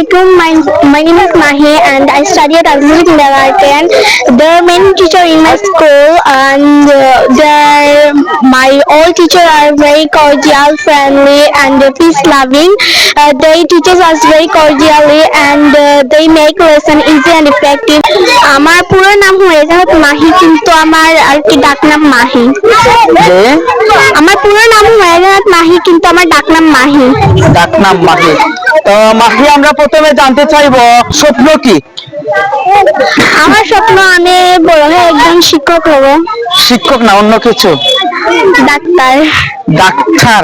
Hi, My, my name is Mahi, and I study at Al Almuri The main teacher in my school and uh, my all teachers are very cordial, friendly and peace loving. Uh, they teach us very cordially and uh, they make lesson easy and effective. আমার পুরো নাম হয়ে যায় মাহি কিন্তু আমার আর কি ডাকনাম মাহি? আমার পুরো নাম হয়ে যায় মাহি কিন্তু আমার ডাকনাম মাহি। ডাকনাম মাহি। তো মাহি আমরা প্রথমে জানতে চাইব স্বপ্ন কি? আমার স্বপ্ন আমি বড় হয়ে একজন শিক্ষক হব। শিক্ষক না অন্য কিছু? ডাক্তার। ডাক্তার?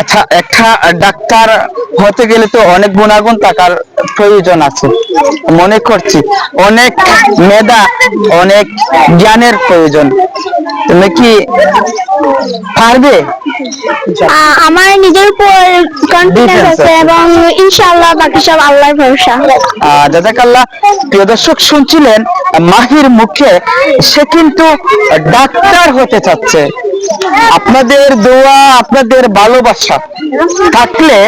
আচ্ছা একটা ডাক্তার হতে গেলে তো অনেক গুণাগুণ থাকার প্রয়োজন আছে। মনে করছি অনেক মেধা অনেক জ্ঞানের প্রয়োজন। তুমি কি পারবে? আমার নিজের উপর কনফিডেন্স আছে। এবং ইনশাআল্লাহ বাকি সব আল্লাহর ভরসা। জাজাকাল্লাহ প্রিয় দর্শক শুনছিলেন মাহির মুখে সে কিন্তু ডাক্তার হতে চাচ্ছে। আপনাদের দোয়া আপনাদের ভালোবাসা থাকলে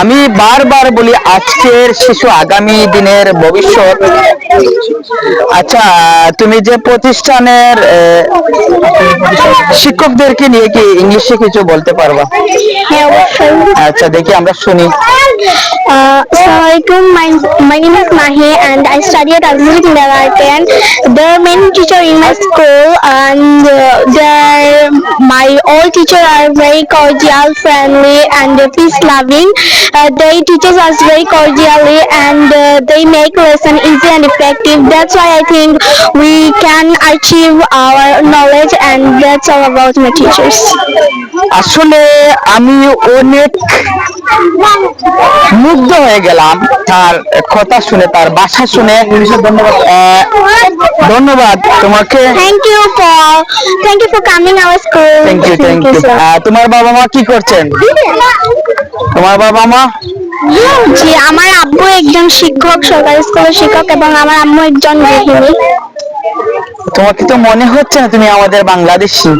আমি বারবার বলি আজকের শিশু আগামী দিনের ভবিষ্যৎ। আচ্ছা তুমি যে প্রতিষ্ঠানের শিক্ষকদেরকে নিয়ে কি ইংলিশে কিছু বলতে পারবা? হ্যাঁ আচ্ছা দেখি আমরা শুনি। Uh, Assalamualaikum. My, my name is Mahi and I study at Azmir Kindergarten. There are many teachers in my school and uh, there my all teachers are very cordial, friendly and uh, peace loving. Uh, they teach us very cordially and uh, they make lesson easy and effective. That's why I think we can achieve our knowledge and that's all about my teachers. আসলে আমি অনেক মুগ্ধ হয়ে গেলাম তার কথা শুনে তার ভাষা শুনে ধন্যবাদ ধন্যবাদ তোমাকে Thank you for thank you for coming our school. Thank you thank you. তোমার বাবা মা কি করছেন? তোমার বাবা মা? জি আমার আব্বু একজন শিক্ষক সরকারি স্কুলের শিক্ষক এবং আমার আম্মু একজন গৃহিণী। তোমার কি তো মনে হচ্ছে না তুমি আমাদের বাংলাদেশি।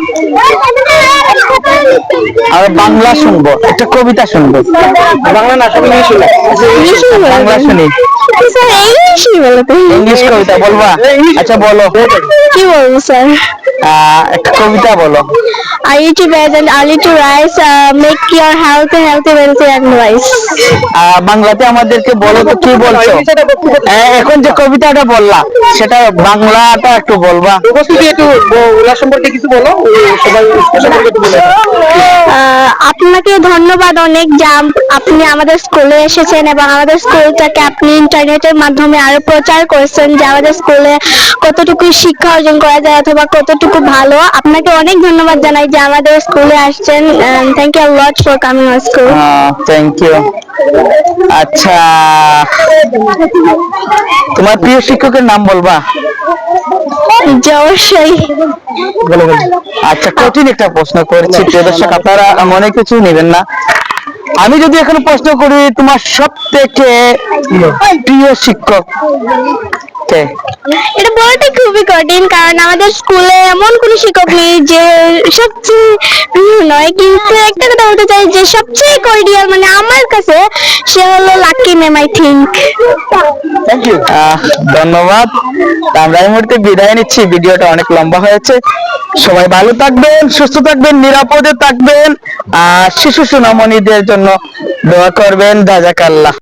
আর বাংলা শুনব একটা কবিতা শুনব। বাংলা না শুনি। বাংলা শুনি। ইংলিশ কবিতা বলবা? আচ্ছা বলো। কি বলব স্যার? একটা কবিতা বলো। Are you to bed and early to rise? Uh, make your health healthy, wealthy and wise. বাংলাতে আমাদেরকে বলো তো কি বলছো? হ্যাঁ, এখন যে কবিতাটা বললা সেটা বাংলাটা একটু বলবা। উপস্থিতি একটু ওনার সম্পর্কে কিছু বলো ও সবাই সম্পর্কে আপনাকে ধন্যবাদ অনেক যে আপনি আমাদের স্কুলে এসেছেন এবং আমাদের স্কুলটাকে আপনি ইন্টারনেটের মাধ্যমে আরও প্রচার করেছেন যে আমাদের স্কুলে কতটুকু শিক্ষা অর্জন করা যায় অথবা কতটুকু ভালো। আপনাকে অনেক ধন্যবাদ জানাই যে আমাদের স্কুলে আসছেন thank you lot for coming school thank you আচ্ছা তোমার প্রিয় শিক্ষকের নাম বলবা। আচ্ছা কঠিন একটা প্রশ্ন করছি প্রিয় দর্শক আপনারা মনে কিছু নেবেন না। আমি যদি এখন প্রশ্ন করি তোমার সব থেকে প্রিয় শিক্ষক? কে? এটা বলাটা খুবই কঠিন কারণ আমাদের স্কুলে এমন কোনো শিক্ষক নেই যে সবচেয়ে নয় কিন্তু একটা কথা বলতে চাই যে সবচেয়ে কর্ডিয়াল মানে আমার কাছে সে হলো lucky ma'am I think thank you ধন্যবাদ। আমরা এই মুহূর্তে বিদায় নিচ্ছি। ভিডিওটা অনেক লম্বা হয়েছে। সবাই ভালো থাকবেন সুস্থ থাকবেন নিরাপদে থাকবেন আর শিশু সুনামণিদের জন্য দোয়া করবেন। দাজাকাল্লাহ